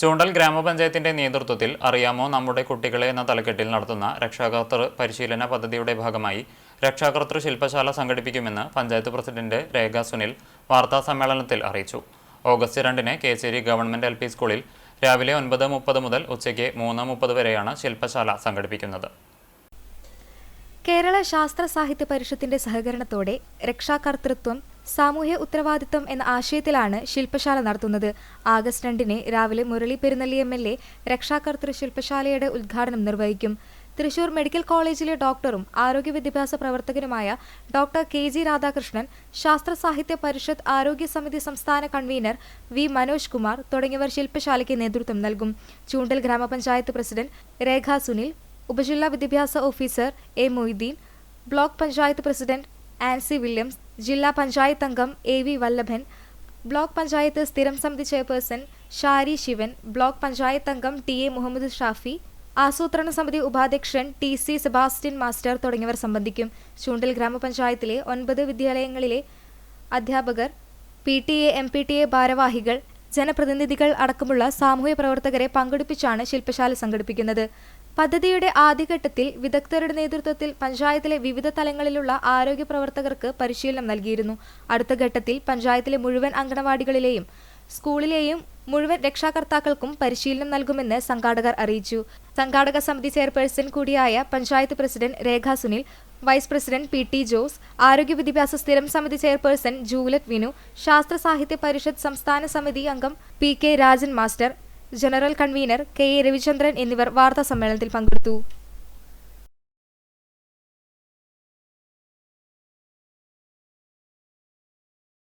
ചൂണ്ടൽ ഗ്രാമപഞ്ചായത്തിന്റെ നേതൃത്വത്തിൽ അറിയാമോ നമ്മുടെ കുട്ടികളെ എന്ന തലക്കെട്ടിൽ നടത്തുന്ന രക്ഷാകർത്തൃ പരിശീലന പദ്ധതിയുടെ ഭാഗമായി രക്ഷാകർത്തൃ ശില്പശാല സംഘടിപ്പിക്കുമെന്ന് പഞ്ചായത്ത് പ്രസിഡന്റ് രേഖ സുനിൽ വാർത്താ സമ്മേളനത്തിൽ അറിയിച്ചു. ഓഗസ്റ്റ് രണ്ടിന് കേച്ചേരി ഗവൺമെന്റ് എൽ സ്കൂളിൽ രാവിലെ ഒൻപത് മുപ്പത് മുതൽ ഉച്ചയ്ക്ക് മൂന്ന് മുപ്പത് വരെയാണ് ശില്പശാല സംഘടിപ്പിക്കുന്നത്. കേരള ശാസ്ത്ര സാഹിത്യ പരിഷത്തിന്റെ സഹകരണത്തോടെ രക്ഷാകർതൃത്വം സാമൂഹ്യ ഉത്തരവാദിത്വം എന്ന ആശയത്തിലാണ് ശില്പശാല നടത്തുന്നത്. ആഗസ്റ്റ് രണ്ടിന് രാവിലെ Murali Perunnelli M L A രക്ഷാകർത്തൃ ശില്പശാലയുടെ ഉദ്ഘാടനം നിർവഹിക്കും. തൃശൂർ മെഡിക്കൽ കോളേജിലെ ഡോക്ടറും ആരോഗ്യ വിദ്യാഭ്യാസ പ്രവർത്തകനുമായ ഡോക്ടർ കെ. ജി. രാധാകൃഷ്ണൻ ശാസ്ത്ര സാഹിത്യ പരിഷത്ത് ആരോഗ്യ സമിതി സംസ്ഥാന കൺവീനർ വി. മനോജ് കുമാർ തുടങ്ങിയവർ ശില്പശാലയ്ക്ക് നേതൃത്വം നൽകും. ചൂണ്ടൽ ഗ്രാമപഞ്ചായത്ത് പ്രസിഡന്റ് രേഖ സുനിൽ ഉപജില്ലാ വിദ്യാഭ്യാസ officer A Moideen block panchayat president Ancy Williams ജില്ലാ പഞ്ചായത്ത് അംഗം A V Vallabhan block panchayat സ്ഥിരം സമിതി ചെയർപേഴ്സൺ ഷാരി ശിവൻ ബ്ലോക്ക് പഞ്ചായത്ത് അംഗം ടി എ മുഹമ്മദ് ഷാഫി ആസൂത്രണ സമിതി ഉപാധ്യക്ഷൻ ടി സി സെബാസ്റ്റ്യൻ മാസ്റ്റർ തുടങ്ങിയവർ സംബന്ധിക്കും. ചൂണ്ടൽ ഗ്രാമപഞ്ചായത്തിലെ ഒൻപത് വിദ്യാലയങ്ങളിലെ അധ്യാപകർ P T A M P T A ഭാരവാഹികൾ ജനപ്രതിനിധികൾ അടക്കമുള്ള സാമൂഹ്യ പ്രവർത്തകരെ പങ്കെടുപ്പിച്ചാണ് ശില്പശാല സംഘടിപ്പിക്കുന്നത്. പദ്ധതിയുടെ ആദ്യഘട്ടത്തിൽ വിദഗ്ധരുടെ നേതൃത്വത്തിൽ പഞ്ചായത്തിലെ വിവിധ തലങ്ങളിലുള്ള ആരോഗ്യ പ്രവർത്തകർക്ക് പരിശീലനം നൽകിയിരുന്നു. അടുത്ത ഘട്ടത്തിൽ പഞ്ചായത്തിലെ മുഴുവൻ അങ്കണവാടികളിലെയും സ്കൂളിലെയും മുഴുവൻ രക്ഷാകർത്താക്കൾക്കും പരിശീലനം നൽകുമെന്ന് സംഘാടകർ അറിയിച്ചു. സംഘാടക സമിതി ചെയർപേഴ്സൺ കൂടിയായ panchayat president Rekha Sunil vice president P T Jose ആരോഗ്യ വിദ്യാഭ്യാസ സ്ഥിരം സമിതി ചെയർപേഴ്സൺ ജൂലറ്റ് വിനു ശാസ്ത്ര സാഹിത്യ പരിഷത്ത് സംസ്ഥാന സമിതി അംഗം P K Rajan master general convener K A Ravichandran എന്നിവർ വാർത്താസമ്മേളനത്തിൽ പങ്കെടുത്തു